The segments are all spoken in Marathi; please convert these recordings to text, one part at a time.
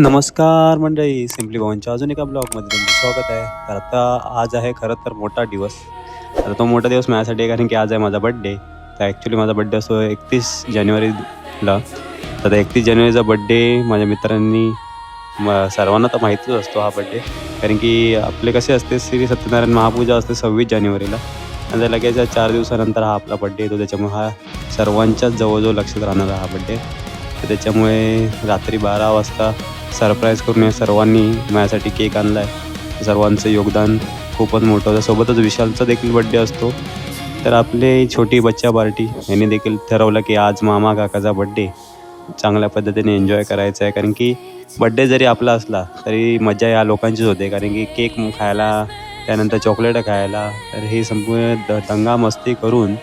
नमस्कार मंडळी सिम्पली भवनच्या अजून एका ब्लॉगमध्ये तुमचं स्वागत आहे. तर आता आज आहे खरं तर मोठा दिवस. तर तो मोठा दिवस माझ्यासाठी आहे कारण की आज आहे माझा बड्डे तर ॲक्च्युली माझा बड्डे असतो एकतीस जानेवारीला तर एकतीस जानेवारीचा बड्डे माझ्या मित्रांनी म सर्वांना तर माहितीच असतो हा बड्डे कारण की आपले कसे असते श्री सत्यनारायण महापूजा असते सव्वीस जानेवारीला. आणि त्या लगेच चार दिवसानंतर हा आपला बड्डे येतो. त्याच्यामुळे हा सर्वांच्याच जवळजवळ लक्षात राहणारा हा बड्डे तर त्याच्यामुळे रात्री बारा वाजता सरप्राईज करून या सर्वांनी माझ्यासाठी केक आणला आहे सर्वांचं योगदान खूपच मोठं होतं. सोबतच विशालचा देखील बड्डे असतो. तर आपले छोटी बच्चा पार्टी यांनी देखील ठरवलं की आज मामा काकाचा बड्डे चांगल्या पद्धतीने एन्जॉय करायचा आहे. कारण की बड्डे जरी आपला असला तरी मजा या लोकांचीच होते. कारण की केक खायला त्यानंतर चॉकलेट खायला तर हे संपूर्ण द- दंगा मस्ती करून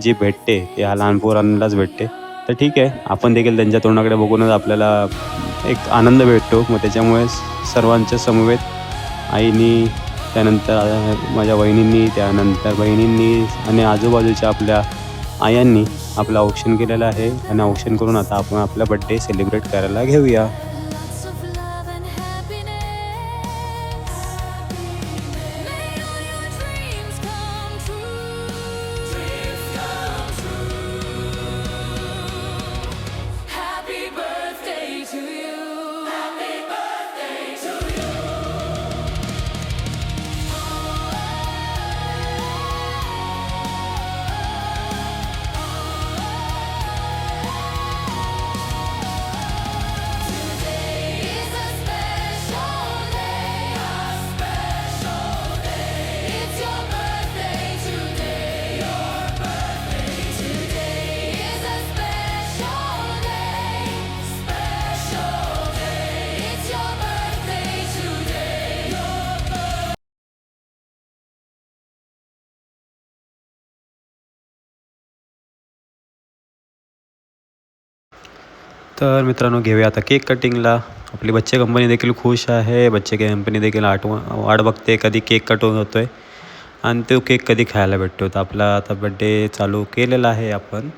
जी भेटते ते ह्या लहान पोरांनाच भेटते. तर ठीक आहे. आपण देखील त्यांच्या तोंडाकडे बघूनच आपल्याला एक आनंद भेटतो. मग त्याच्यामुळे सर्वांच्या समवेत आईनी त्यानंतर माझ्या वहिनींनी त्यानंतर बहिणींनी आणि आजूबाजूच्या आपल्या आयांनी आपलं औक्षण केलेलं आहे. आणि औक्षण करून आता आपण आपला बड्डे सेलिब्रेट करायला घेऊया. तर मित्रांनो घेऊया आता केक कटिंगला आपली बच्चे कंपनी देखील खुश आहे. बच्चे कंपनी देखील आठवण वाट बघते कधी केक कट होतो आहे आणि तो केक कधी खायला भेटतो. तर आपला आता बड्डे चालू केलेला आहे आपण.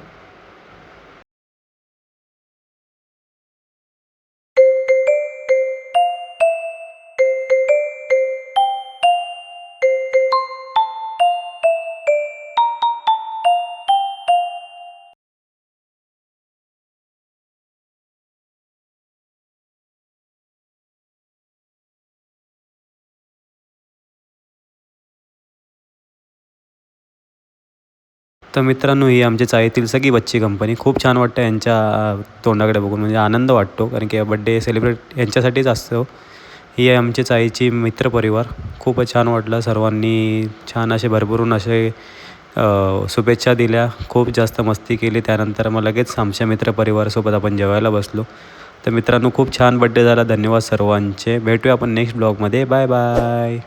तर मित्रांनो ही आमच्या चाळीतील सगळी बच्ची कंपनी खूप छान वाटतं यांच्या तोंडाकडे बघून. म्हणजे आनंद वाटतो कारण की बड्डे सेलिब्रेट यांच्यासाठीच असतो. ही आहे आमच्या चाळीची मित्रपरिवार. खूपच छान वाटलं सर्वांनी छान असे भरभरून असे शुभेच्छा दिल्या. खूप जास्त मस्ती केली. त्यानंतर मग लगेच आमच्या मित्रपरिवारासोबत आपण जेवायला बसलो. तर मित्रांनो खूप छान बड्डे झाला. धन्यवाद सर्वांचे. भेटूया आपण नेक्स्ट ब्लॉगमध्ये बाय बाय